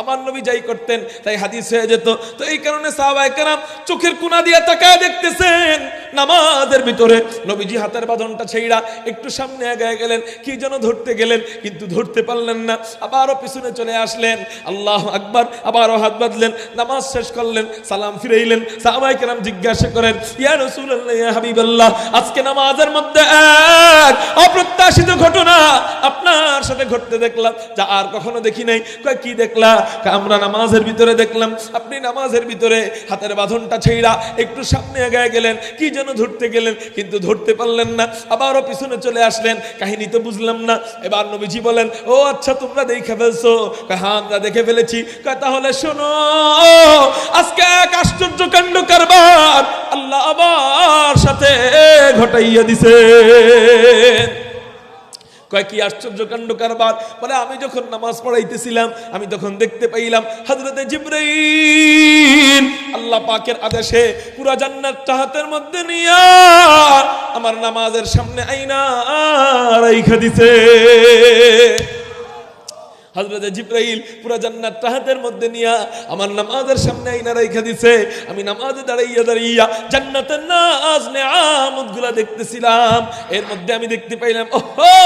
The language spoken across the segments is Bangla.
আমার নবী যাই করতেন, তাই হাদিস হয়ে যেত। তো এই কারণে সাহাবায়ে কেরাম চোখের কোনা দিয়ে তাকায় দেখতেছেন, নামাজের ভিতরে। নবীজি হাতের বাঁধনটা ছেইড়া, একটু সামনে আগায় গেলেন, কি যেন ধরতে গেলেন, কিন্তু ধরতে পারলেন না। আবারও পিছনে চলে আসলেন, আল্লাহ আকবার, আবারও হাত বাঁধলেন, নামাজ শেষ করলেন, সালাম ফিরাইলেন। সাহাবায়ে কেরাম জিজ্ঞাসা করেন, ইয়া ইয়া হাবিবাল্লাহ, আজকে নামাজের মধ্যে এক অপ্রত্যাশিত ঘটনা আপনার সাথে ঘটতে দেখলাম, যা আর কখনো দেখি নাই। কয়, কি দেখলা আমরা নামাজের ভিতরে দেখলাম, আপনি নামাজের ভিতরে হাতের বাঁধনটা ছেইরা একটু সামনে আগায় গেলেন, কি যেন ধরতে গেলেন, কিন্তু ধরতে পারলেন না, আবারও পিছনে চলে আসলেন, কাহিনী তো বুঝলাম না, এবার নবীজি বলেন, ও আচ্ছা তোমরা দেখে ফেলছো? হ্যাঁ আমরা দেখে ফেলেছি। তাহলে শোনো, আজকে এক আশ্চর্য কাণ্ড কারবার আল্লাহ আবার সাথে ঘটাইয়া দিছে। কয় কি আশ্চর্য কাণ্ড কারবার? বলে, আমি যখন নামাজ পড়াইতেছিলাম, আমি তখন দেখতে পাইলাম হজরতে জিব্রাইল আল্লাহ পাকের আদেশে পুরা জান্নাত হাতের মধ্যে নিয়া আমার নামাজের সামনে আইনা রাইখা দিছে। হজরত জিব্রাইল পুরো জান্নাত হাতের মধ্যে নিয়া আমার নামাজের সামনে আইনা রাইখা দিছে। আমি নামাজে দাঁড়াইয়া দাঁড়াইয়া জান্নাতের নাজ নেয়ামতগুলা দেখতেছিলাম। এর মধ্যে আমি দেখতে পাইলাম, ওহো,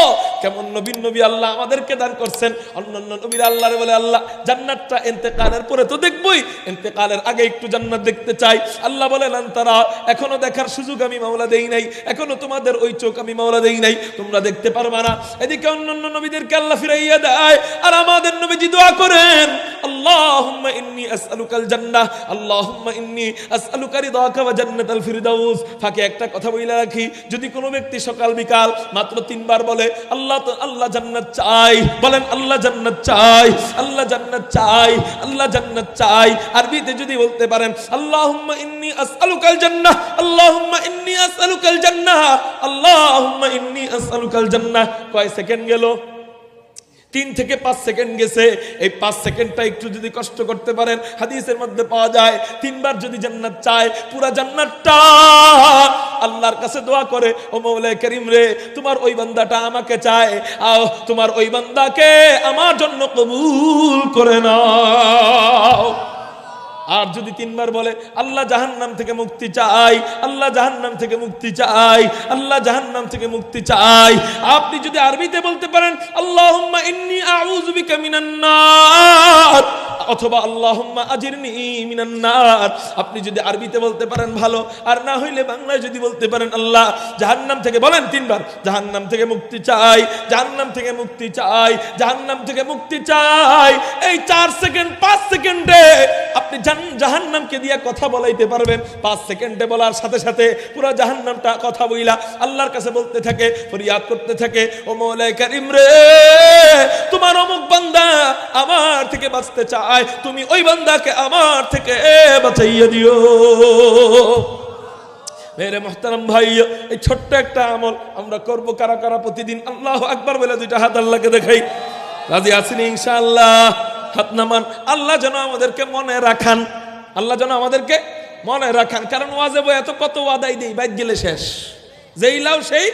কেমন নবীন নবী আল্লাহ আমাদেরকে দান করছেন। অন্যান্য নবীর আল্লাহরে বলে, আল্লাহ, জান্নাতটা এন্তেকালের পরে তো দেখবই। এন্তেকালের আগে একটু জান্নাত দেখতে চাই। আল্লাহ বলে না তারা, এখনও দেখার সুযোগ আমি মাওলা দেই নাই। এখনও তোমাদের ওই চোখ আমি মাওলা দেই নাই। তোমরা দেখতে পারবা না। এদিকে অন্যান্য নবীদেরকে আল্লাহ ফিরাইয়া দেয়। আর আমাদের নবীজি দোয়া করেন, আল্লাহুম্মা ইন্নী আসআলুকাল জান্নাহ, আল্লাহুম্মা ইন্নী আসআলুকা রিদাকা ওয়া জান্নাতাল ফিরদাউস। ফাঁকে একটা কথা বইলা রাখি, যদি কোনো ব্যক্তি সকাল বিকাল মাত্র তিনবার বলে, আল্লাহ তো, আল্লাহ জান্নাত চাই, বলেন, আল্লাহ জান্নাত চাই, আল্লাহ জান্নাত চাই, আল্লাহ জান্নাত চাই। আরবিতে যদি বলতে পারেন, আল্লাহুম্মা ইন্নী আসআলুকাল জান্নাহ, আল্লাহুম্মা ইন্নী আসআলুকাল জান্নাহ, আল্লাহুম্মা ইন্নী আসআলুকাল জান্নাহ। কয় সেকেন্ড গেল? তিন থেকে পাঁচ সেকেন্ড গেছে। এই পাঁচ সেকেন্ডটা একটু যদি কষ্ট করতে পারেন, হাদিসের মধ্যে পাওয়া যায়, তিনবার যদি জান্নাত চায়, পুরা জান্নাতটা আল্লাহর কাছে দোয়া করে, ও মৌলাই করিম রে, তোমার ওই বান্দাটা আমাকে চায়, আও তোমার ওই বান্দাকে আমার জন্য কবুল করে নাও। আর যদি তিনবার বলে, আল্লাহ জাহান্নাম থেকে মুক্তি চাই, আল্লাহ জাহান্নাম থেকে মুক্তি চাই, আল্লাহ জাহান্নাম থেকে মুক্তি চাই। আপনি যদি আরবিতে বলতে পারেন নার, অথবা নার। আপনি যদি আরবিতে বলতে পারেন ভালো, আর না হইলে বাংলায় যদি বলতে পারেন, আল্লাহ জাহান্নাম থেকে, বলেন তিনবার, জাহান্নাম থেকে মুক্তি চাই, জাহান্নাম থেকে মুক্তি চাই, জাহান্নাম থেকে মুক্তি চাই। এই চার সেকেন্ড, পাঁচ সেকেন্ডে আপনি জাহান্নামকে দিয়ে কথা বলাইতে পারবেন। পাঁচ সেকেন্ডে বলার সাথে সাথে পুরো জাহান্নামটা কথা বইলা আল্লাহর কাছে বলতে থাকে, ফরিয়াদ করতে থাকে, ও মৌলাই করিম রে, তোমার অমুক বান্দা আমার থেকে বাঁচতে চায়, তুমি ওই বান্দাকে আমার থেকে বাঁচাইয়া দিও। মেরে মোহতারাম ভাই, এই ছোট্ট একটা আমল আমরা করব কারা কারা প্রতিদিন। আল্লাহ আকবার বলে দুইটা হাত আল্লাহকে দেখাই। রাজি আছেন ইনশাআল্লাহ? হাত নামান আল্লাহ যেন আমাদেরকে মনে রাখান। আল্লাহ যেন আমাদেরকে মনে রাখান। কারণ ওয়াজেব এত কত ওয়াদাই দেই বাইক গেলে শেষ। যেই লাও সেই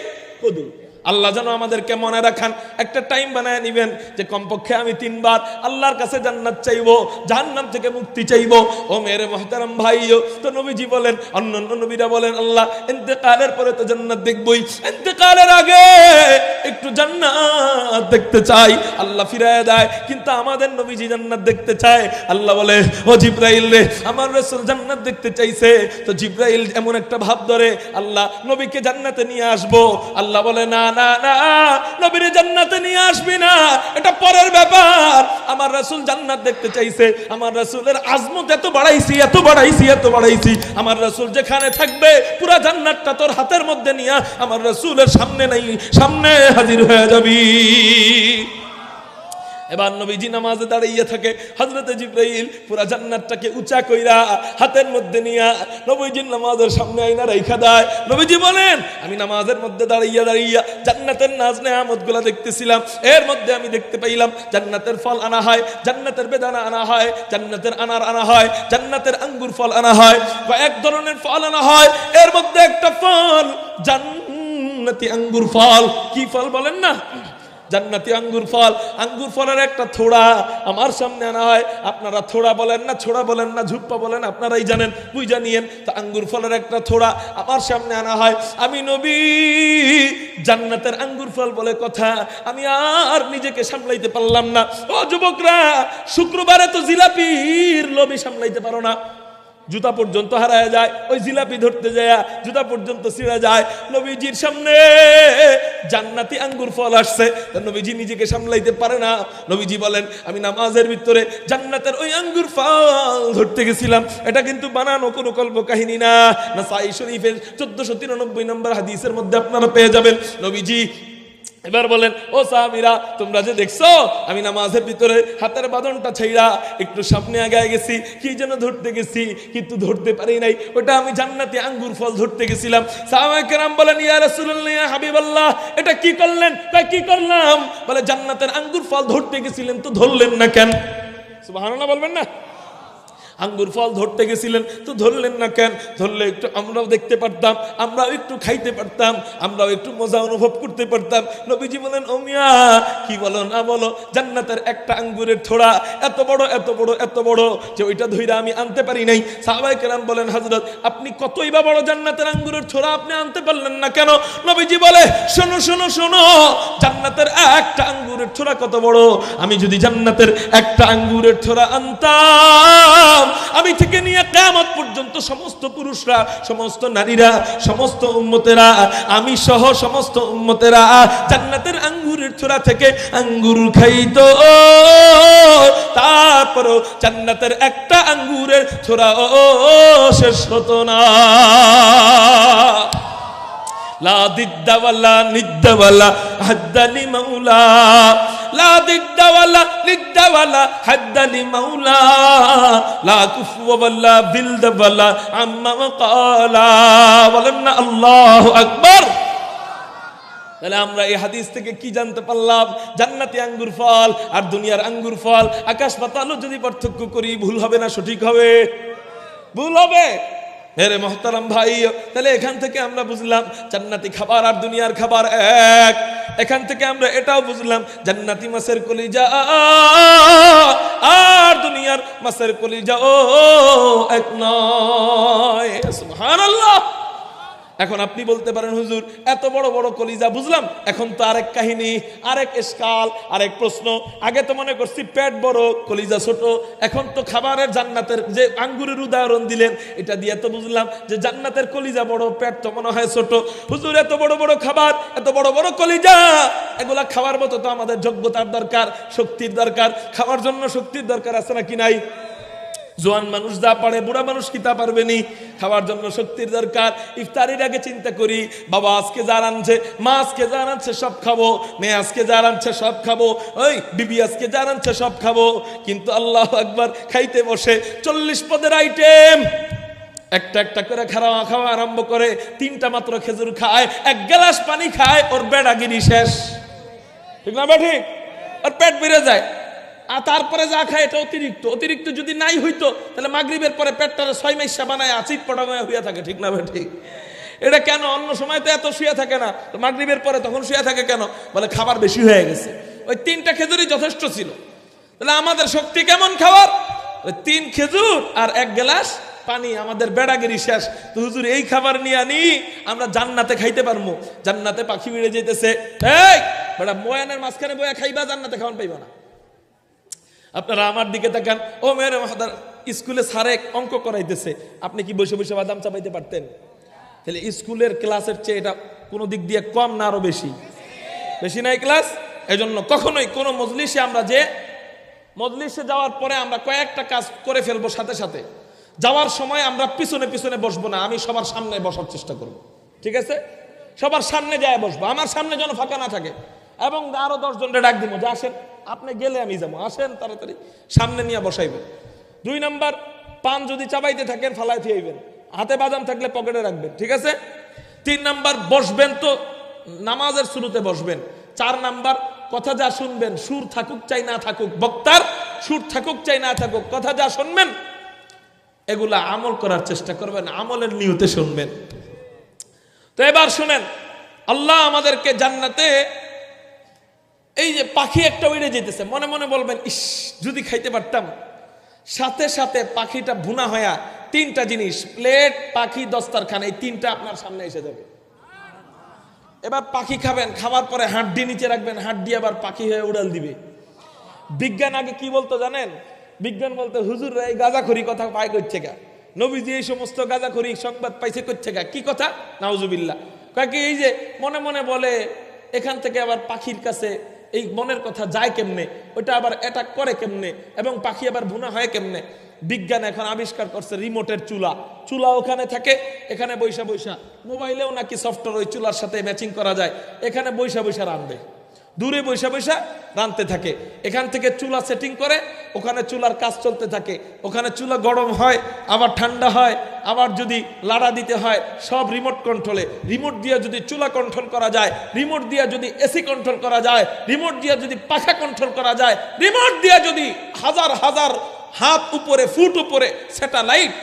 কদু আল্লাহ যেন আমাদেরকে মনে রাখান। একটা টাইম বানায় নিবেন যে কমপক্ষে আমি তিনবার আল্লাহর কাছে জান্নাত চাইব, জাহান্নাম থেকে মুক্তি চাইব। ও মেরে মহতারাম ভাইও, তো নবীজি বলেন অন্য অন্য নবীরা বলেন, আল্লাহ, ইন্তেকালের পরে তো জান্নাত দেখবই। ইন্তেকালের আগে একটু জান্নাত দেখতে চাই। আল্লাহ ফিরায় দেয়, কিন্তু আমাদের নবীজি জান্নাত দেখতে চায়। আল্লাহ বলে, ও জিব্রাইল রে, আমার রসুল জান্নাত দেখতে চাইছে। তো জিব্রাইল এমন একটা ভাব ধরে, আল্লাহ, নবীকে জান্নাতে নিয়ে আসব। আল্লাহ বলে, না নবীর জান্নাতে নিয়ে আসবি না। এটা পরের ব্যাপার। আমার রাসূল জান্নাত দেখতে চাইছে। আমার রাসূলের আজমত এত বাড়াইছি এত বাড়াইছি এত বাড়াইছি। আমার রাসূল যেখানে থাকবে, পুরা জান্নাতটা তোর হাতের মধ্যে নিয়ে, আমার রাসূলের সামনে নাই, সামনে হাজির হয়ে যাবি। এবার নবীজি নামাজে দাঁড়িয়ে থাকে। হজরতে জিব্রাইল পুরা জান্নাতটাকে উঁচা কইরা হাতের মধ্যে নিয়া নবীজির নামাজের সামনে আইনা রেখা দেয়। নবীজি বলেন, আমি নামাজের মধ্যে দাঁড়াইয়া দাঁড়াইয়া জান্নাতের নাজ নেয়ামতগুলা দেখতেছিলাম। এর মধ্যে আমি দেখতে পাইলাম, জান্নাতের ফল আনা হয়, জান্নাতের বেদানা আনা হয়, জান্নাতের আনার আনা হয়, জান্নাতের আঙ্গুর ফল আনা হয় বা এক ধরনের ফল আনা হয়। এর মধ্যে একটা ফল, জান্নাতি আঙ্গুর ফল। কি ফল বলেন না? জান্নাতি আঙ্গুর ফল। আঙ্গুর ফলের একটা থোড়া আমার সামনে আনা হয়। আপনারা থোড়া বলেন না, ছোড়া বলেন না, ঝুপ্পা বলেন, আপনারাই জানেন, বুঝা নিয়েন তো আঙ্গুর ফলের একটা থোড়া আমার সামনে আনা হয়। আমি নবী, জান্নাতের আঙ্গুর ফল বলে কথা। আমি আর নিজেকে সামলাইতে পারলাম না। ও যুবকরা, শুক্রবারে তো জিলাপির লোভে সামলাইতে পারো না। জুতা পর্যন্ত হারায় যায়, ওই জিলাপি ধরতে যায় জুতা পর্যন্ত ছিঁড়ে যায়। নবীজির সামনে জান্নাতি আঙ্গুর ফল আসছে। নবীজি নিজেকে সামলাইতে পারে না। নবীজি বলেন, আমি নামাজের ভিতরে জান্নাতের ওই আঙ্গুর ফল ধরতে গেছিলাম। এটা কিন্তু বানানো কোনো কল্প কাহিনী না। না সাই শরীফের চোদ্দশো তিরানব্বই নম্বর হাদিসের মধ্যে আপনারা পেয়ে যাবেন। নবীজি এবার বলেন, ও সাহাবিরা, তোমরা যে দেখছ, আমি নামাজের ভিতরে হাতের বাঁধনটা ছাইরা একটু সামনে আগায় গেছি, কি যেন ধরতে গেছি, কিন্তু ধরতে পারি নাই। ওটা আমি জান্নাতি আঙ্গুর ফল ধরতে গেছিলাম। সাহাবায়ে কেরাম বলেন, ইয়া রাসূলুল্লাহ, ইয়া হাবিবাল্লাহ, এটা কি করলেন? তাই কি করলাম? বলে, জান্নাতের আঙ্গুর ফল ধরতে গেছিলেন, তো ধরলেন না কেন? সুবহানাল্লাহ বলবেন না? আঙ্গুর ফল ধরতে গেছিলেন, তো ধরলেন না কেন? ধরলে একটু আমরাও দেখতে পারতাম, আমরাও একটু খাইতে পারতাম, আমরাও একটু মজা অনুভব করতে পারতাম। নবীজি বলেন ওমিয়া কি বলো না বলো, জান্নাতের একটা আঙ্গুরের থোড়া, এত বড় এত বড় এত বড়, যে ওইটা ধইরা আমি আনতে পারি নাই। সাহাবাই কেরাম বলেন হজরত আপনি কতই বা বড় জান্নাতের আঙ্গুরের থোড়া আপনি আনতে পারলেন না কেন? নবীজি বলে, শোনো শোনো শোনো, জান্নাতের একটা আঙ্গুরের থোড়া কত বড়? আমি যদি জান্নাতের একটা আঙ্গুরের থোড়া আনতাম আমি থেকে নিয়ে কেমন পর্যন্ত সমস্ত পুরুষরা, সমস্ত নারীরা, সমস্ত উম্মতেরা, আমি সহ সমস্ত উম্মতেরা জান্নাতের আঙ্গুরের ছোড়া থেকে আঙ্গুর খাইত তারপরও জান্নাতের একটা আঙ্গুরের ছোড়া ও শেষ হতো না। লা দিদ্দাওয়ালা নিদ্দাওয়ালা হাদ্দালি মাওলা। লা নিদ্দাওয়ালা হাদ্দালি মাওলা। লা কুফওয়ালা বিলদাওয়ালা আম্মা ওয়াকালা বলেন না, আল্লাহু আকবার। তাহলে আমরা এই হাদিস থেকে কি জানতে পারলাম? জান্নাতি আঙ্গুর ফল আর দুনিয়ার আঙ্গুর ফল। আকাশ পাতালও যদি পার্থক্য করি, ভুল হবে না, সঠিক হবে? ভুল হবে। হেরে মহতারাম ভাই তাহলে এখান থেকে আমরা বুঝলাম জান্নাতি খাবার আর দুনিয়ার খাবার এক এখান থেকে আমরা এটাও বুঝলাম জান্নাতি মাছের কলিজা আর দুনিয়ার মাছের কলিজা ও এক নয় সুবহানাল্লাহ এখন আপনি বলতে পারেন, হুজুর, এত বড় বড় কলিজা বুঝলাম, এখন তো আরেক কাহিনী, আরেক এসকাল আরেক প্রশ্ন। আগে তো মনে করছি পেট বড়, কলিজা ছোট, এখন তো খাবারের জান্নাতের যে আঙ্গুরের উদাহরণ দিলেন, এটা দিয়ে তো বুঝলাম যে জান্নাতের কলিজা বড়, পেট তো মনে হয় ছোট। হুজুর, এত বড় বড় খাবার, এত বড় বড় কলিজা! এগুলা খাওয়ার মতো তো আমাদের যোগ্যতার দরকার, শক্তির দরকার, খাওয়ার জন্য শক্তির দরকার আছে নাকি নাই? জোয়ান মানুষ যা পারে, বুড়া মানুষ কি তা পারবে নি? খাওয়ার জন্য শক্তির দরকার। ইফতারির আগে চিন্তা করি, বাবা আজকে যা রাঁধছে মা আজকে যা রাঁধছে সব খাব, মেয়ে আজকে যা রাঁধছে সব খাব, ওই বিবি আজকে যা রাঁধছে সব খাব। কিন্তু আল্লাহ একবার খাইতে বসে, চল্লিশ পদের আইটেম একটা একটা করে খাওয়া খাওয়া আরম্ভ করে, তিনটা মাত্র খেজুর খায়, এক গ্লাস পানি খায়, ওর বেড়াগিরি শেষ। ঠিক না বা ঠিক ওর পেট বেড়ে যায়। আর তারপরে যা খায় এটা অতিরিক্ত। অতিরিক্ত যদি নাই হইতো, তাহলে মাগরিবের পরে পেটটারে ছয় মাইসা বানায় আচিত পটাময় হইয়া থাকে, ঠিক না ঠিক। এটা কেন? অন্য সময় তো এত শুয়ে থাকে না। মাগরিবের পরে তখন শুয়ে থাকে কেন? বলে খাবার বেশি হয়ে গেছে। ওই তিনটা খেজুরই যথেষ্ট ছিল। তাহলে আমাদের শক্তি কেমন খাবার? ওই তিন খেজুর আর এক গ্লাস পানি। আমাদের বেড়াগিরি শেষ। তো হুজুর, এই খাবার নিয়ে আনি, আমরা জান্নাতে খাইতে পারব। জান্নাতে পাখি উড়ে যেতেছে এই বেড়া ময়ানের মাঝখানে বয়া খাইবা, জান্নাতে খাওয়ান পাইবা না। আপনারা আমার দিকে তাকান। ও মেয়ের মহাদার, স্কুলে সারে অঙ্ক করাইতেছে। আপনি কি বসে বসে বাদাম চাপাইতে পারতেন? তাহলে স্কুলের ক্লাসের চেয়ে এটা কোনো দিক দিয়ে কম না আরও বেশি? বেশি নাই ক্লাস? এই জন্য কখনোই কোনো মজলিসে আমরা যে, মজলিসে যাওয়ার পরে আমরা কয়েকটা কাজ করে ফেলব সাথে সাথে। যাওয়ার সময় আমরা পিছনে পিছনে বসবো না, আমি সবার সামনে বসার চেষ্টা করব। ঠিক আছে? সবার সামনে যায় বসবো, আমার সামনে যেন ফাঁকা না থাকে। এবং আরও দশ জনকে ডাক দিব, যে আসেন। আপনি গেলে আমি যাব। আসেন তাড়াতাড়ি, সামনে নিয়ে বসাইবেন। দুই নাম্বার, পান যদি চাবাইতে থাকেন ফালাই থিয়াইবেন। হাতে বাদাম থাকলে পকেটে রাখবেন, ঠিক আছে? তিন নাম্বার, বসবেন তো, নামাজের শুরুতে বসবেন। চার নাম্বার, কথা যা শুনবেন, সুর থাকুক চাই না থাকুক। বক্তার, সুর থাকুক চাই না থাকুক, কথা যা শুনবেন, এগুলা আমল করার চেষ্টা করবেন, আমলের নিয়তে শুনবেন। তো এবার শুনেন, আল্লাহ আমাদেরকে জান্নাতে এই যে পাখি একটা উড়ে যেতেছে, মনে মনে বলবেন, ইস, যদি খাইতে পারতাম। সাথে সাথে পাখিটা ভুনা হয়া তিনটা জিনিস, প্লেট, পাখি, দস্তারখান, এই তিনটা আপনার সামনে এসে যাবে। এবার পাখি খাবেন, খাওয়ার পরে হাড্ডি নিচে রাখবেন, হাড্ডি আবার পাখি হয়ে উড়াল দিবে। বিজ্ঞান আগে কি বলতো জানেন? বিজ্ঞান বলতে হুজুর এই গাজাখড়ি কথা পায় করছে গা। নবীজি এই সমস্ত গাজাখড়ি সংবাদ পাইছে করছে গা। কি কথা? নাউজুবিল্লাহ। কয় কি, এই যে মনে মনে বলে, এখান থেকে আবার পাখির কাছে এই মনের কথা যায় কেমনে? ওটা আবার অ্যাটাক করে কেমনে? এবং পাখি আবার ভুনা হয় কেমনে? বিজ্ঞান এখন আবিষ্কার করছে রিমোটের চুলা। চুলা ওখানে থাকে, এখানে বৈশা বৈশা। মোবাইলেও নাকি সফটওয়্যার ওই চুলার সাথে ম্যাচিং করা যায়। এখানে বৈশা বৈশা রান্ধে দূরে বৈশা বৈশা রাঁধতে থাকে। এখান থেকে চুলা সেটিং করে, ওখানে চুলার কাজ চলতে থাকে। ওখানে চুলা গরম হয়, আবার ঠান্ডা হয়, আবার যদি লাড়া দিতে হয়, সব রিমোট কন্ট্রোলে রিমোট দিয়ে যদি চুলা কন্ট্রোল করা যায় রিমোট দিয়ে যদি এসি কন্ট্রোল করা যায় রিমোট দিয়ে যদি পাখা কন্ট্রোল করা যায় রিমোট দিয়ে যদি হাজার হাজার হাত উপরে ফুট উপরে স্যাটেলাইট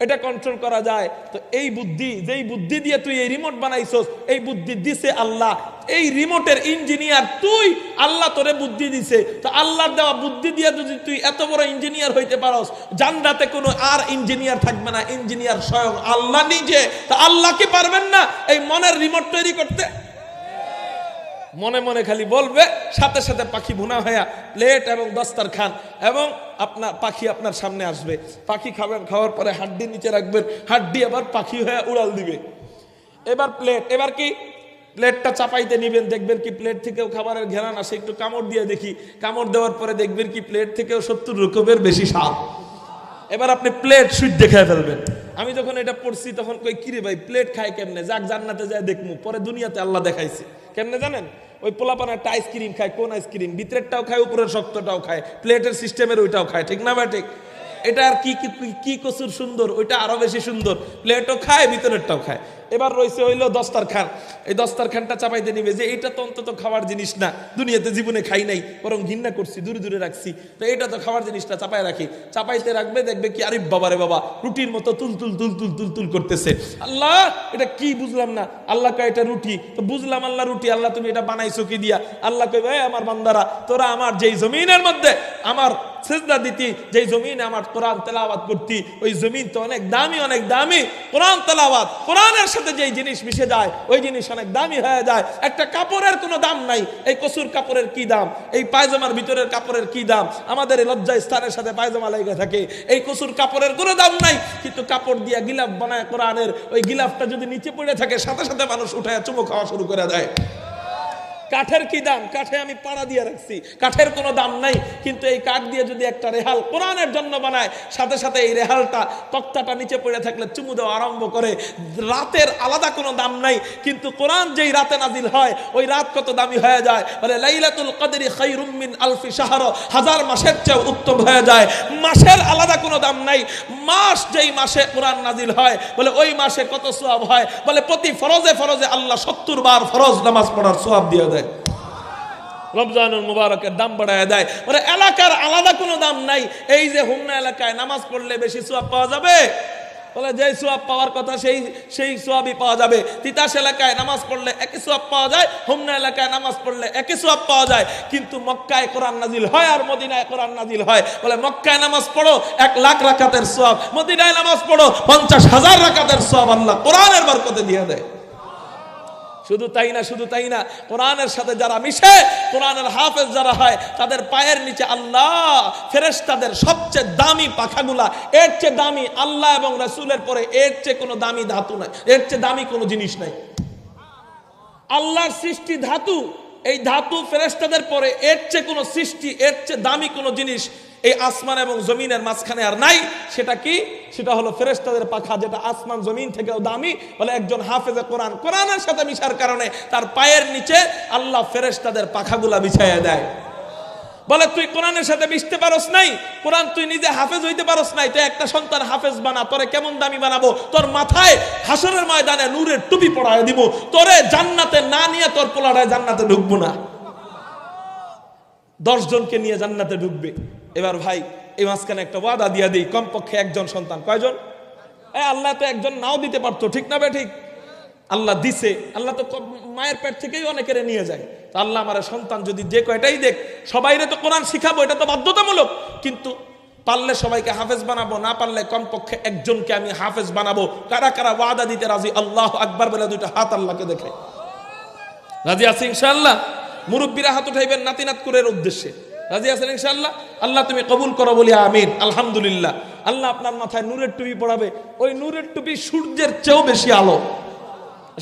এটা কন্ট্রোল করা যায়। তো এই বুদ্ধি, যেই বুদ্ধি দিয়ে তুই এই রিমোট বানাইছস, এই বুদ্ধি দিছে আল্লাহ। এই রিমোটের ইঞ্জিনিয়ার তুই, আল্লাহ তোরে বুদ্ধি দিছে। তো আল্লাহর দেওয়া বুদ্ধি দিয়ে যদি তুই এত বড় ইঞ্জিনিয়ার হইতে পারস জান্নাতে কোনো আর ইঞ্জিনিয়ার থাকবে না। ইঞ্জিনিয়ার স্বয়ং আল্লাহ নিজে। তো আল্লাহ কি পারবেন না এই মনের রিমোট তৈরি করতে? মনে মনে খালি বলবে, সাথে সাথে পাখি ভুনা হইয়া প্লেট এবং দস্তার খান এবং আপনার পাখি আপনার সামনে আসবে। পাখি খাবেন, খাওয়ার পরে হাড্ডি নিচে রাখবেন, হাড্ডি আবার পাখি হয়ে উড়াল দিবে। এবার প্লেট এবার কি? প্লেটটা চাপাইতে নিবেন, দেখবেন কি প্লেট থেকেও খাবারের ঘেরান আসে। একটু কামড় দিয়ে দেখি। কামড় দেওয়ার পরে দেখবেন কি প্লেট থেকেও সত্তর রকমের বেশি স্বাদ। এবার আপনি প্লেট সুইট দেখে ফেলবেন। আমি যখন এটা পড়ছি তখন কই, কিরে ভাই প্লেট খায় কেমনে? যাক জান্নাতে যায় দেখমু। পরে দুনিয়াতে আল্লাহ দেখাইছে। কেমনে জানেন? ওই পোলাপানা একটা আইসক্রিম খায়, কোন আইসক্রিম ভিতরেরটাও খায়, উপরের শক্তটাও খায় প্লেটের সিস্টেমের ওইটাও খায়, ঠিক না ভাই, ঠিক? এটা আর কি, কি- কচুর সুন্দর? ওইটা আরও বেশি সুন্দর। প্লেটও খায়, ভিতরেরটাও খায়। এবার রয়েছে হইল দস্তার খান এই দস্তার খানটা চাপাইতে নিবে যে এটা তো অন্তত খাওয়ার জিনিস না। দুনিয়াতে জীবনে খাই নাই, বরং ঘৃণা করছি, দূরে দূরে রাখছি। তো এটা তো খাওয়ার জিনিসটা চাপাই রাখি। চাপাইতে রাখবে, দেখবে কি, আরে বাবা রে বাবা, রুটির মতো তুল তুল তুল তুল তুল তুল করতেছে। আল্লাহ, এটা কি বুঝলাম না। আল্লাহ কয়, এটা রুটি। তো বুঝলাম আল্লাহ রুটি, আল্লাহ তুমি এটা বানাইছো কি দিয়া? আল্লাহ কই ভাই আমার বান্দারা, তোরা আমার যেই জমিনের মধ্যে আমার সেজদা দিতি, যেই জমিনে আমার কোরআন তেলাওয়াত করতি, ওই জমিন তো অনেক দামি অনেক দামি। কোরআন তেলাওয়াত, কোরআনের সাথে যেই জিনিস মিশে যায়, ওই জিনিস অনেক দামি হয়ে যায়। একটা কাপড়ের কোনো দাম নাই, এই কসুর কাপড়ের কি দাম? এই পায়জামার ভিতরের কাপড়ের কি দাম? আমাদের এই লজ্জা স্থানের সাথে পায়জামা লেগে থাকে, এই কসুর কাপড়ের কোনো দাম নাই। কিন্তু কাপড় দিয়া গিলাফ বানায় কোরআনের, ওই গিলাফটা যদি নিচে পড়ে থাকে, সাথে সাথে মানুষ উঠায় চুমো খাওয়া শুরু করে দেয়। কাঠের কি দাম? কাঠে আমি পাড়া দিয়ে রাখছি। কাঠের কোনো দাম নাই, কিন্তু এই কাঠ দিয়ে যদি একটা রেহাল কোরআনের জন্য বানায়, সাথে সাথে এই রেহালটা তক্তাটা নিচে পড়ে থাকলে চুমু দেওয়া আরম্ভ করে। রাতের আলাদা কোনো দাম নাই, কিন্তু কোরআন যেই রাতে নাজিল হয়, ওই রাত কত দামি হয়ে যায়। বলে, লাইলাতুল কদরি খাইরুম মিন আলফি শাহর হাজার মাসের চেয়ে উত্তম হয়ে যায়। মাসের আলাদা কোনো দাম নাই, মাস যেই মাসে কোরআন নাজিল হয়, বলে, ওই মাসে কত সোয়াব হয়? বলে, প্রতি ফরজে ফরজে আল্লাহ সত্তর বার ফরজ নামাজ পড়ার সোয়াব দিয়ে দেয়। রমজানুল মুবারকের দাম বাড়ায় দেয়। মানে এলাকার আলাদা কোনো দাম নাই। এই যে হুমনা এলাকায় নামাজ পড়লে বেশি সোয়াব পাওয়া যাবে? বলে যে সোয়াব পাওয়ার কথা সেই সেই সোয়াবই পাওয়া যাবে। তিতাস এলাকায় নামাজ পড়লে একই সোয়াব পাওয়া যায়, হোমনা এলাকায় নামাজ পড়লে একই সোয়াব পাওয়া যায়। কিন্তু মক্কায় কোরআন নাজিল হয় আর মদিনায় কোরআন নাজিল হয়। বলে মক্কায় নামাজ পড়ো, এক লাখ রাকাতের সোয়াব। মদিনায় নামাজ পড়ো, পঞ্চাশ হাজার রাকাতের সোয়াব আল্লাহ কোরআনের বরকতে দিয়ে দেয়। শুধু তাই না, শুধু তাই না, কোরআনের সাথে যারা মিশে, কোরআনের হাফেজ যারা হয়, তাদের পায়ের নিচে আল্লাহ, ফেরেশতাদের সবচেয়ে দামি পাখাগুলা, এর চেয়ে দামি আল্লাহ এবং রাসূলের পরে এর চেয়ে কোনো দামি ধাতু নাই, এর চেয়ে দামি কোনো জিনিস নাই। আল্লাহর সৃষ্টি ধাতু, এই ধাতু ফেরেশতাদের পরে এর চেয়ে কোনো সৃষ্টি, এর চেয়ে দামি কোনো জিনিস এই আসমান এবং জমিনের মাঝখানে আর নাই। সেটা কি? সেটা হলো ফেরেশতাদের পাখা যেটা আসমান, জমিন থেকেও দামি। বলে একজন হাফেজে কোরআন, কোরআনের সাথে মিশার কারণে তার পায়ের নিচে আল্লাহ ফেরেশতাদের পাখাগুলা বিছাইয়া দেয়। বলে, তুই কোরআনের সাথে মিশতে পারস নাই? কোরআন তুই নিজে হাফেজ হইতে পারস নাই? তুই একটা সন্তান হাফেজ বানা, তোরে কেমন দামি বানাবো? তোর মাথায় হাসরের ময়দানে নূরের টুপি পড়ায় দিব। তোরে জান্নাতে না নিয়ে তোর পোলাটায় জান্নাতে ঢুকবো না। দশ জনকে নিয়ে জান্নাতে ঢুকবে। এবার ভাই, এই মাঝখানে একটা ওয়াদা দিয়া দিই, কমপক্ষে একজন সন্তান। কয়জন? আল্লাহ তো একজন নাও দিতে পারতো, ঠিক না বে ঠিক? আল্লাহ দিছে, আল্লাহ তো মায়ের পেট থেকেই অনেকেরে নিয়ে যায়। তো আল্লাহ আমার সন্তান যদি যে কয়টাই দেখ, সবাইরে তো কোরআন শিখাবো, এটা তো বাধ্যতামূলক। কিন্তু পারলে সবাইকে হাফেজ বানাবো, না পারলে কমপক্ষে একজনকে আমি হাফেজ বানাবো। কারা কারা ওয়াদা দিতে রাজি? আল্লাহ আকবার বলে দুইটা হাত আল্লাহকে দেখে রাজি আছে ইনশাআল্লাহ? মুরব্বীরা হাত উঠাইবেন নাতিনাত কুরের উদ্দেশ্যে। রাজি আছেন ইনশাল্লাহ আল্লাহ তুমি কবুল করো বলি আমিন, আলহামদুলিল্লাহ। আল্লাহ আপনার মাথায় নূরের টুপি পড়াবে ওই নূরের টুপি সূর্যের চেয়েও বেশি আলো।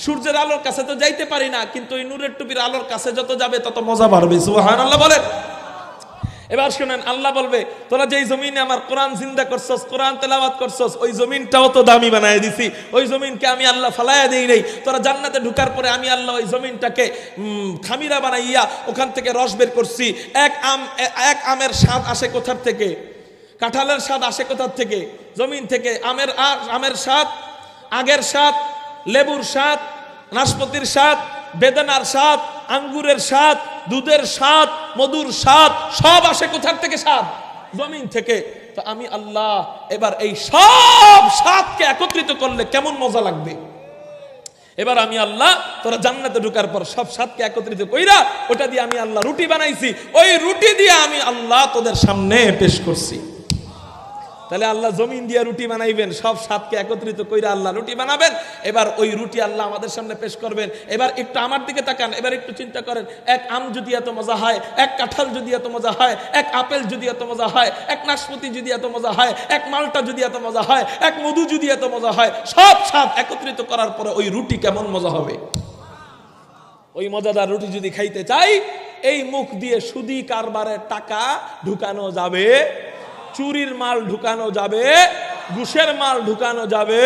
সূর্যের আলোর কাছে তো যাইতে পারি না, কিন্তু ওই নূরের টুপির আলোর কাছে যত যাবে তত মজা বাড়বে সুহান আল্লাহ বলেন। এবার শুনেন, আল্লাহ বলবে, তোরা যেই জমিনে আমার কোরআন জিন্দা করছস, কোরআন তেলাওয়াত করছস, ওই জমিনটাও তো দামি বানায় দিছি। ওই জমিনকে আমি আল্লাহ ফালায়া দেই নাই। তোরা জান্নাতে ঢুকার পরে আমি আল্লাহ ওই জমিনটাকে খামিরা বানাইয়া ওখান থেকে রস বের করছি। এক আম, এক আমের স্বাদ আসে কোথার থেকে? কাঁঠালের স্বাদ আসে কোথার থেকে? জমিন থেকে। আমের আমের স্বাদ, আগের স্বাদ, লেবুর স্বাদ, নাশপতির স্বাদ, বেদনার স্বাদ আঙ্গুরের স্বাদ, দুধের স্বাদ, মধুর স্বাদ, সব আসে কোথার থেকে স্বাদ? জমিন থেকে। তো আমি আল্লাহ, এবার এই সব স্বাদকে একত্রিত করলে কেমন মজা লাগবে? এবার আমি আল্লাহ, তোরা জান্নাতে ঢুকার পর সব সাতকে একত্রিত কইরা ওটা দিয়ে আমি আল্লাহ রুটি বানাইছি। ওই রুটি দিয়ে আমি আল্লাহ তোদের সামনে পেশ করছি। তাহলে আল্লাহ জমিন দিয়ে রুটি বানাইবেন, সব সাতকে একত্রিত কইরা আল্লাহ রুটি বানাবেন। এবার ওই রুটি আল্লাহ আমাদের সামনে পেশ করবেন। এবার একটু আমার দিকে তাকান, এবার একটু চিন্তা করেন, এক আম যদি এত মজা হয়, এক কাঁঠাল যদি এত মজা হয়, এক আপেল যদি এত মজা হয়, এক নাশপাতি যদি এত মজা হয়, এক মালটা যদি এত মজা হয়, এক মধু যদি এত মজা হয়, সব স্বাদ একত্রিত করার পরে ওই রুটি কেমন মজা হবে? ওই মজাদার রুটি যদি খাইতে চাই, এই মুখ দিয়ে সুদি কারবারের টাকা ঢুকানো যাবে। চুরির মাল ঢুকানো যাবে, ঘুষের মাল ঢুকানো যাবে।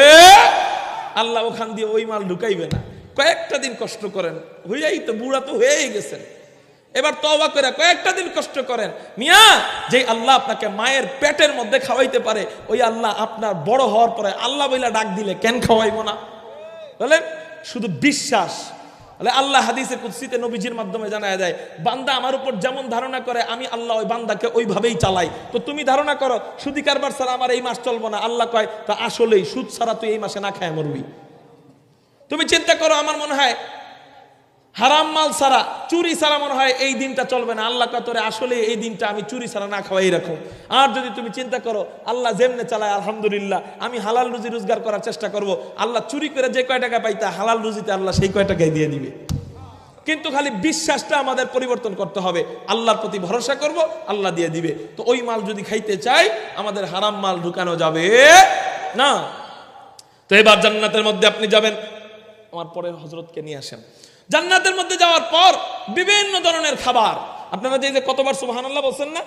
আল্লাহ ওখান দিয়ে ওই মাল ঢুকাইবে না। কয়েকটা দিন কষ্ট করেন, হইয়াই তো বুড়া তো হয়েই গেছেন। এবার তবা করে কয়েকটা দিন কষ্ট করেন। মিয়া যে আল্লাহ আপনাকে মায়ের পেটের মধ্যে খাওয়াইতে পারে, ওই আল্লাহ আপনার বড় হওয়ার পরে আল্লাহ বইলা ডাক দিলে কেন খাওয়াইব না? বলেন, শুধু বিশ্বাস। বলে আল্লাহ হাদিসে কুৎসিতে নবীজির মাধ্যমে জানা যায় বান্দা আমার উপর যেমন ধারণা করে, আমি আল্লাহ ওই বান্দাকে ওইভাবেই চালাই। তো তুমি ধারণা করো, সুদি কারবার ছাড়া আমার এই মাস চলবো না। আল্লাহ কয়, তা আসলেই সুদ ছাড়া তুই এই মাসে না খায় মরবি। তুমি চিন্তা করো, আমার মনে হয় হারাম মাল ছাড়া, চুরি ছাড়া মনে হয় এই দিনটা চলবে না। আল্লাহ কাতরে আসলে এই দিনটা আমি চুরি ছাড়া না খাওয়াই রাখো আর যদি তুমি চিন্তা করো, আল্লাহ যেমনে চালায়, আলহামদুলিল্লাহ, আমি হালাল রুজি রোজগার করার চেষ্টা করব। আল্লাহ চুরি করে যে কয় টাকা পাইতা, হালাল রুজিতে আল্লাহ সেই কয় টাকাই দিয়ে দিবে। কিন্তু খালি বিশ্বাসটা আমাদের পরিবর্তন করতে হবে। আল্লাহর প্রতি ভরসা করব, আল্লাহ দিয়ে দিবে। তো ওই মাল যদি খাইতে চাই, আমাদের হারাম মাল ঢুকানো যাবে না। তো এবার জান্নাতের মধ্যে আপনি যাবেন। আমার পরে হজরতকে নিয়ে আসেন। জান্নাতের মধ্যে যাওয়ার পর বিভিন্ন ধরনের খাবার। আপনারা যে কতবার সুবাহান আল্লাহ বলছেন না?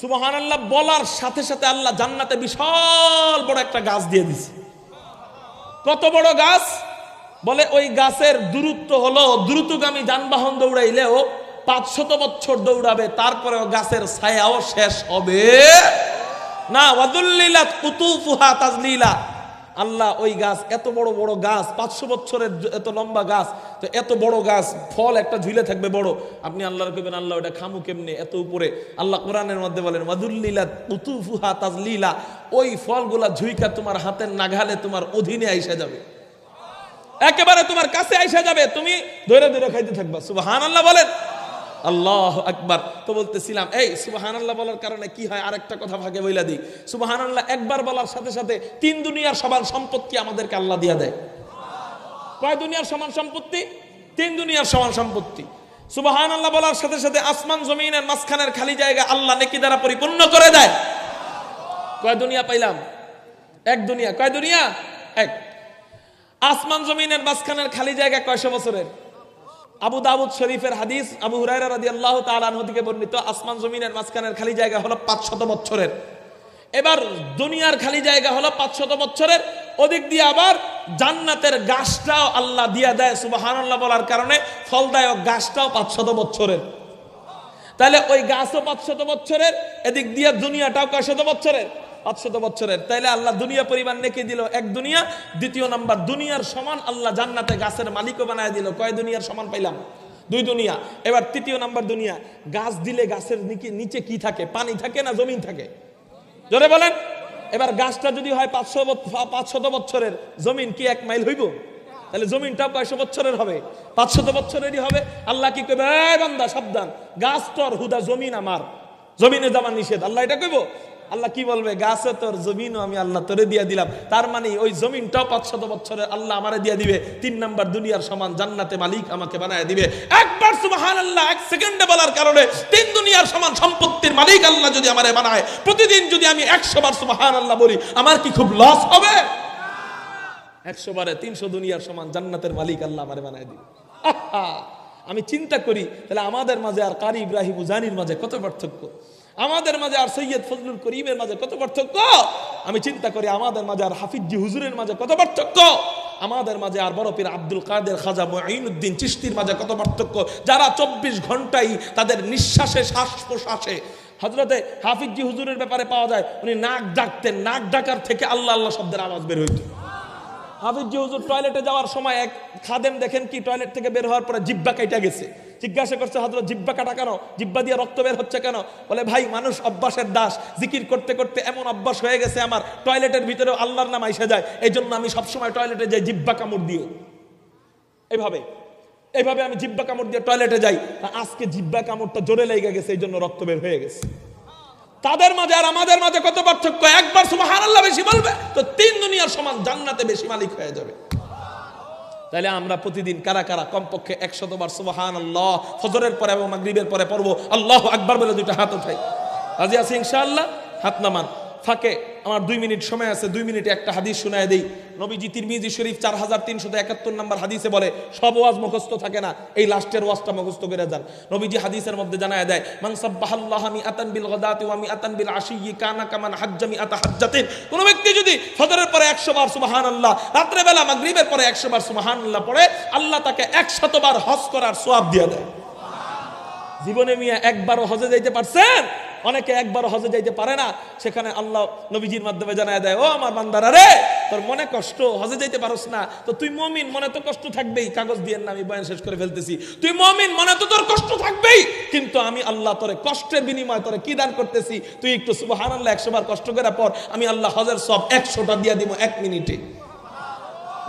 সুবাহান আল্লাহ বলার সাথে সাথে আল্লাহ জান্নাতে বিশাল বড় একটা গাছ দিয়ে দিছে। কত বড় গাছ? বলে ওই গাছের দূরত্ব হলো, দ্রুতগামী যানবাহন দৌড়াইলেও পাঁচশত বছর দৌড়াবে, তারপরেও গাছের ছায়াও শেষ হবে। না ওয়াদুল্লিলা কুতুফুহা তাজলিলা। আল্লাহ ওই গাছ, এত বড় বড় গাছ, পাঁচশো বছরের এত লম্বা গাছ, তো এত বড় গাছ, ফল একটা ঝুলে থাকবে বড়। আপনি আল্লাহর কইবেন, আল্লাহ, ওটা খামু কেমনে? এত উপরে। আল্লাহ কোরআনের মধ্যে বলেন, ওয়াদুল্লিলা কুতুফুহা তাজলিলা। ওই ফলগুলা ঝুইকা তোমার হাতের নাগালে তোমার অধীনে আইসা যাবে। একেবারে তোমার কাছে আইসা যাবে। তুমি ধরে ধরে খাইতে থাকবা। সুবাহান আল্লাহ বলেন। আল্লাহ আকবার। তো বলতেছিলাম, এই সুবাহান আল্লাহ বলার কারণে কি হয়? আরেকটা কথা ভাগে বইলা দিই। সুবাহান আল্লাহ একবার বলার সাথে সাথে তিন দুনিয়ার সমান সম্পত্তি আমাদেরকে আল্লাহ দিয়া দেয়। কয় দুনিয়ার সমান সম্পত্তি? তিন দুনিয়ার সমান সম্পত্তি। সুবাহান আল্লাহ বলার সাথে সাথে আসমান জমিনের মাঝখানের খালি জায়গা আল্লাহ নেকি দ্বারা পরিপূর্ণ করে দেয়। কয় দুনিয়া পাইলাম? এক দুনিয়া। কয় দুনিয়া? এক। আসমান জমিনের মাঝখানের খালি জায়গা কয়শো বছরের? আবু দাউদ শরীফের হাদিস, আবু হুরায়রা রাদিয়াল্লাহু তাআলা আনহু থেকে বর্ণিত, আসমান, জমিনের মাঝখানের খালি জায়গা হলো 500 বছরের এবার দুনিয়ার খালি জায়গা হলো 500 বছরের ওদিক দিয়ে আবার জান্নাতের গাছটাও আল্লাহ দিয়া দেয়, সুবহানাল্লাহ বলার কারণে ফলদায়ক গাছটাও 500 বছরের তাহলে ওই গাছও পাঁচশত বছরের এদিক দিয়ে দুনিয়াটাও কয়শত বছরের পাঁচশত বছরের। তাইলে আল্লাহ দুনিয়া পরিমাণ নেকে দিল? এক দুনিয়া, দ্বিতীয় নাম্বার, দুনিয়ার সমান আল্লাহ জান্নাতে গাছের মালিকও বানায় দিল। কয় দুনিয়ার সমান পাইলাম? দুই দুনিয়া। এবার তৃতীয় নাম্বার দুনিয়া, গাছ দিলে গাছের নিচে কি থাকে? পানি থাকে না জমিন থাকে? জোরে বলেন। এবার গাছটা যদি হয় পাঁচশো পাঁচশত বছরের জমিন কি এক মাইল হইব? তাহলে জমিনটা কয়শো বছরের হবে? পাঁচশত বছরেরই হবে। আল্লাহ কি কইবে? "এই বান্দা, সাবধান। গাছ তোর হুদা, জমিন আমার। জমিনে যাওয়া নিষেধ। আল্লাহ এটা কইব? আল্লাহ কি বলবে? গাছে তোর জমিনও আমি আল্লাহ তোরে দিয়ে দিলাম। তার মানে ওই জমিনটাও পাঁচশত বছরের আল্লাহ আমারে দিয়ে দিবে। তিন নাম্বার দুনিয়ার সমান জান্নাতে মালিক আমাকে বানায় দিবে। একবার সুবাহান আল্লাহ এক সেকেন্ডে বলার কারণে তিন দুনিয়ার সমান সম্পত্তির মালিক আল্লাহ যদি আমারে বানায়, প্রতিদিন যদি আমি একশো বার সুবাহান আল্লাহ বলি, আমার কি খুব লস হবে? একশো বারে তিনশো দুনিয়ার সমান জান্নাতের মালিক আল্লাহ আমারে বানায় দিবে! আমি চিন্তা করি, তাহলে আমাদের মাঝে আর কারি ইব্রাহিম উজানির মাঝে কত পার্থক্য? আমাদের মাঝে আর সৈয়দ ফজলুল করিমের মাঝে কত পার্থক্য? আমি চিন্তা করি আমাদের মাঝে আর হাফিজি হুজুরের মাঝে কত পার্থক্য? আমাদের মাঝে আর বড় পীর আব্দুল কাদের খাজা মঈনুদ্দিন চিস্তির মাঝে কত পার্থক্য? যারা চব্বিশ ঘন্টাই তাদের নিঃশ্বাসে শ্বাস প্রশ্বাসে হজরতে হাফিজি হুজুরের ব্যাপারে পাওয়া যায়, উনি নাক ডাকতেন। নাক ডাকার থেকে আল্লাহ আল্লাহ শব্দের আওয়াজ বের হইতো। হাফিজ হুজুর টয়লেটে যাওয়ার সময় এক খাদেম দেখেন কি টয়লেট থেকে বের হওয়ার পরে জিব্বা কাইটা গেছে। জিজ্ঞাসা করছে হজরত জিব্বা কাটা কেন? জিব্বা দিয়ে রক্ত বের হচ্ছে কেন? বলে, ভাই, মানুষ অভ্যাসের দাস। জিকির করতে করতে এমন অভ্যাস হয়ে গেছে আমার। টয়লেটের ভিতরে আল্লাহর নাম আইসা যায়। এই জন্য আমি সবসময় টয়লেটে যাই, জিব্বা কামড় দিয়ে এইভাবে এইভাবে আমি জিব্বা কামড় দিয়ে টয়লেটে যাই। আজকে জিব্বা কামড়টা জোরে লেগে গেছে এই জন্য রক্ত বের হয়ে গেছে। তাদের মাঝে আর আমাদের মাঝে কত পার্থক্য? একবার সুবহানাল্লাহ বেশি বলবে, তো তিন দুনিয়ার সমান জান্নাতে বেশি মালিক হয়ে যাবে। তাহলে আমরা প্রতিদিন কারা কারা কমপক্ষে একশতবার সুবাহান আল্লাহ ফজরের পরে এবং মাগরিবের পরে পড়ব? আল্লাহ আকবার বলে দুইটা হাত উঠাই। রাজি আছে ইনশাআল্লাহ? হাত নামান। ফাঁকে, আমার দুই মিনিট সময় আছে, দুই মিনিটে একটা হাদিস শোনায় দেই। নবীজি তিরমিজি শরীফ চার হাজার তিনশো একাত্তর নম্বর হাদিসে বলে, সব ওয়াজ মুখস্থ থাকে না, এই লাস্টের ওয়াজটা মুখস্থ করে যান। নবীজি হাদিসের মধ্যে জানায় দেয় আতান বিল গদাতি আমি আতান বিল আশিয়ি কানা কামান হাজ্জামি আতা হাজ্জাতিন। কোন ব্যক্তি যদি ফজরের পরে 100 বার সুবহানাল্লাহ রাত্রে বেলা মাগরিবের পরে 100 বার সুবহানাল্লাহ পড়ে, আল্লাহ তাকে 100 বার হজ করার সওয়াব দিয়ে দেয়। জীবনে মিয়া একবারও হজে যাইতে পারছেন? অনেকে একবার হজে যাইতে পারে না, সেখানে আল্লাহ নবীজির মাধ্যমে জানায় দেয়, ও আমার বান্দারা রে, তোর মনে কষ্ট, হজে যাইতে পারস না, তো তুই মমিন, মনে তো কষ্ট থাকবেই, কাগজ দিয়ে না আমি বয়ান শেষ করে ফেলতেছি, তুই মমিন, মনে তো তোর কষ্ট থাকবেই, কিন্তু আমি আল্লাহ তোরে কষ্টের বিনিময় তোরে কি দান করতেছি, তুই একটু সুবহান আল্লাহ একশো বার কষ্ট করার পর আমি আল্লাহ হজের সব একশোটা দিয়ে দিব এক মিনিটে।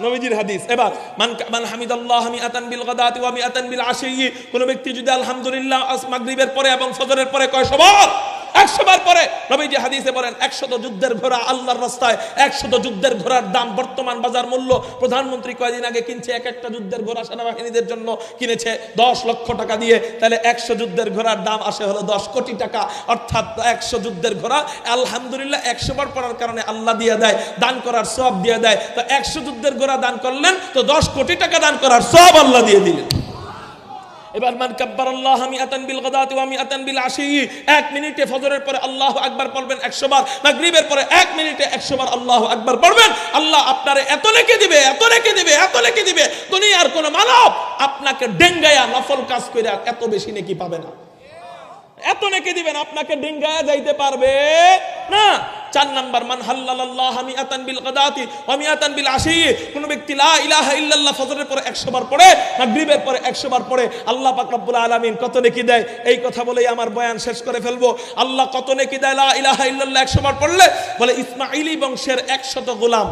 নবীজির হাদিস। এবার, মান মান হামিদাল্লাহ আমি আতান বিল গাদাতি ওয়া মিআতান বিল আশিয়ি কোন ব্যক্তি যদি আলহামদুলিল্লাহ আস মাগরিবের পরে এবং ফজরের পরে কয় সবার একশো বার পরে নবীজি হাদিসে বলেন, একশত যুদ্ধের ঘোড়া আল্লাহর রাস্তায়, একশত যুদ্ধের ঘোড়ার দাম বর্তমান বাজার মূল্য। প্রধানমন্ত্রী কয়দিন আগে কিনছে এক একটা যুদ্ধের ঘোড়া সেনাবাহিনীদের জন্য, কিনেছে দশ লক্ষ টাকা দিয়ে। তাহলে একশো যুদ্ধের ঘোড়ার দাম আসে হলো দশ কোটি টাকা। অর্থাৎ একশো যুদ্ধের ঘোড়া, আলহামদুলিল্লাহ, একশো বার পড়ার কারণে আল্লাহ দিয়ে দেয়, দান করার সব দিয়ে দেয়। তো একশো যুদ্ধের ঘোড়া দান করলেন, তো দশ কোটি টাকা দান করার সব আল্লাহ দিয়ে দিলেন। এবার মান কাব্বার আল্লাহ আমি আতান বিল গাদাতি আমি আতান বিল আশি, এক মিনিটে ফজরের পরে আল্লাহ আকবার পড়বেন 100 বার, মাগরিবের পরে এক মিনিটে 100 বার আল্লাহ আকবার পড়বেন। আল্লাহ আপনারে এত লেখে দিবে, এত লেখে দিবে, এত লেখে দিবে, দুনিয়ার কোন মানব আপনাকে ডেঙ্গায়া নফল কাজ করে এত বেশি নেকি পাবে না। এত নেকি দিবেন, আপনাকে ডিঙ্গায়া যাইতে পারবে না। চার নাম্বার, মান হাল্লাল্লাহ আমি আতান বিল গাদাতি আমি আতান বিল আশি কোন ব্যক্তি লা ইলাহা ইল্লাল্লাহ ফজরের পরে 100 বার পড়ে, মাগরিবের পরে 100 বার পড়ে, আল্লাহ পাক রব্বুল আলামিন কত নেকি দেয়? এই কথা বলেই আমার বয়ান শেষ করে ফেলব। আল্লাহ কত নেকি দেয় লা ইলাহা ইল্লাল্লাহ 100 বার পড়লে? বলে, ইসমাঈলি বংশের 100 গোলাম।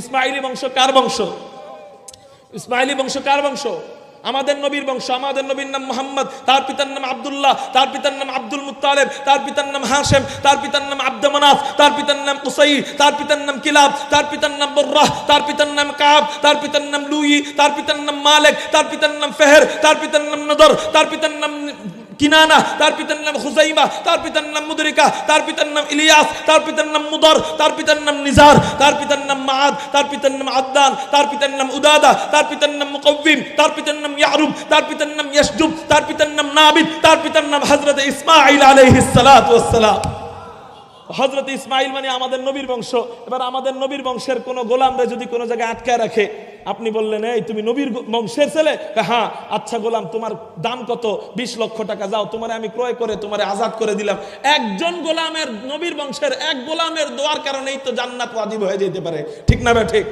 ইসমাঈলি বংশ কার বংশ? ইসমাইলি বংশ কার বংশ? আমাদের নবীর বংশ আমাদের নবীর নাম মোহাম্মদ তার পিতার নাম আবদুল্লাহ তার পিতার নাম আব্দুল মুতালেব তার পিতার নাম হাসেম তার পিতার নাম আব্দ মনাফ তার পিতার নাম উসাই তার পিতার নাম কিলাব তার পিতার নাম বর্রাহ তার পিতার নাম কাব তার পিতার নাম লুই তার পিতার নাম মালেক তার পিতার নাম ফেহের তার পিতার নাম নদর তার পিতার নাম কিনানা তার পিতার নাম হুজাইমা তার পিতার নাম মুদরিকা তার পিতার নাম ইলিয়াস তার পিতার নাম মুদর তার পিতার নাম নিজার তার পিতার নাম মাআদ তার পিতার নাম আদনান তার পিতার নাম উদাদা তার পিতার নাম মুকব্বিম তার পিতার নাম ইয়ারুব তার পিতার নাম ইয়াসজুব তার পিতার নাম নাবিদ তার পিতার নাম হযরত ইসমাঈল আলাইহিস সালাতু ওয়াস সালাম হজরত ইসমাইল মানে আমাদের নবীর বংশ। এবার আমাদের নবীর বংশের কোন গোলামরা যদি কোনো জায়গায় আটকায় রাখে, আপনি বললেন, এই তুমি নবীর বংশের ছেলে? হ্যাঁ আচ্ছা গোলাম, তোমার দাম কত? বিশ লক্ষ টাকা, যাও, তোমারে আমি ক্রয় করে, তোমারে আজাদ করে দিলাম। একজন গোলামের, নবীর বংশের এক গোলামের দোয়ার কারণেই তো জান্নাত ওয়াজিব হয়ে যেতে পারে। ঠিক না বে ঠিক?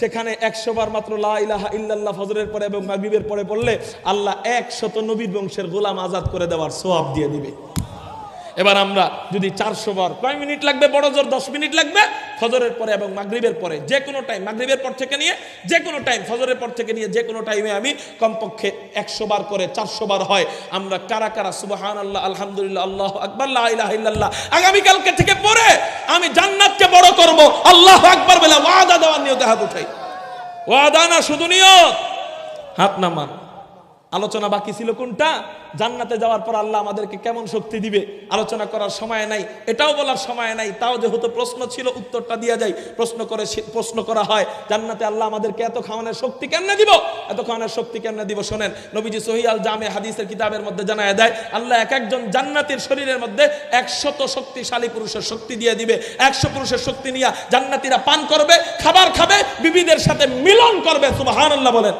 সেখানে একশো বার মাত্র লা ইলাহা ইল্লাল্লাহ ফজরের পরে এবং মাগরিবের পরে পড়লে আল্লাহ একশত নবীর বংশের গোলাম আজাদ করে দেওয়ার সোয়াব দিয়ে দিবে। এবার আমরা যদি চারশো বার, কয় মিনিট লাগবে? বড় জোর দশ মিনিট লাগবে? ফজরের পরে এবং মাগরিবের পরে, যে কোনো টাইম মাগরিবের পর থেকে নিয়ে, যে কোনো টাইম ফজরের পর থেকে নিয়ে যে কোনো টাইমে আমি কমপক্ষে একশো বার করে চারশো বার হয়। আমরা কারা কারা? সুবাহান আল্লাহ আলহামদুলিল্লাহ, আল্লাহ আকবর আগামীকালকে থেকে পরে আমি জান্নাতকে বড় করব। আল্লাহ আকবর বেলা ওয়াদা দেওয়ার নিয়তে হাত উঠাই। ওয়াদা না, শুধু নিয়ত। হাত নামান। আলোচনা বাকি ছিল কোনটা? জান্নাতে যাওয়ার পর আল্লাহ আমাদেরকে কেমন শক্তি দিবে? আলোচনা করার সময় নাই, এটাও বলার সময় নাই, তাও যেহেতু প্রশ্ন ছিল, উত্তরটা দিয়া যায় প্রশ্ন করে প্রশ্ন করা হয়, জান্নাতে আল্লাহ আমাদেরকে এত খাওয়ানোর শক্তি কেমনে দিব? এত খাওয়ানোর শক্তি কেমনে দিব? শোনেন, নবীজি সহিয়াল জামে হাদিসের কিতাবের মধ্যে জানায় দেয়, আল্লাহ এক একজন জান্নাতের শরীরের মধ্যে একশত শক্তিশালী পুরুষের শক্তি দিয়ে দিবে। একশো পুরুষের শক্তি নিয়ে জান্নাতিরা পান করবে, খাবার খাবে, বিবিদের সাথে মিলন করবে, সুবহানাল্লাহ বলেন।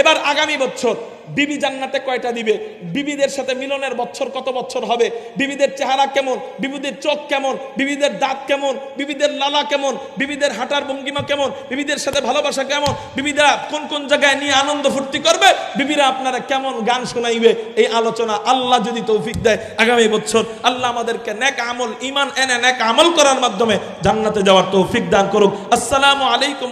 এবার আগামী বছর বিবি জান্নাতে কয়টা দিবে? বিবিদের সাথে মিলনের বছর কত বছর হবে? বিবিদের চেহারা কেমন? বিবিদের চোখ কেমন? বিবিদের দাঁত কেমন? বিবিদের লালা কেমন? বিবিদের হাঁটার ভঙ্গিমা কেমন? বিবিদের সাথে ভালোবাসা কেমন? বিবিরা কোন কোন জায়গায় নিয়ে আনন্দ ফুর্তি করবে? বিবিরা আপনারা কেমন গান শোনাইবে? এই আলোচনা আল্লাহ যদি তৌফিক দেয়, আগামী বছর আল্লাহ আমাদেরকে নেক আমল ইমান এনে নেক আমল করার মাধ্যমে জান্নাতে যাওয়ার তৌফিক দান করুক। আসসালামু আলাইকুম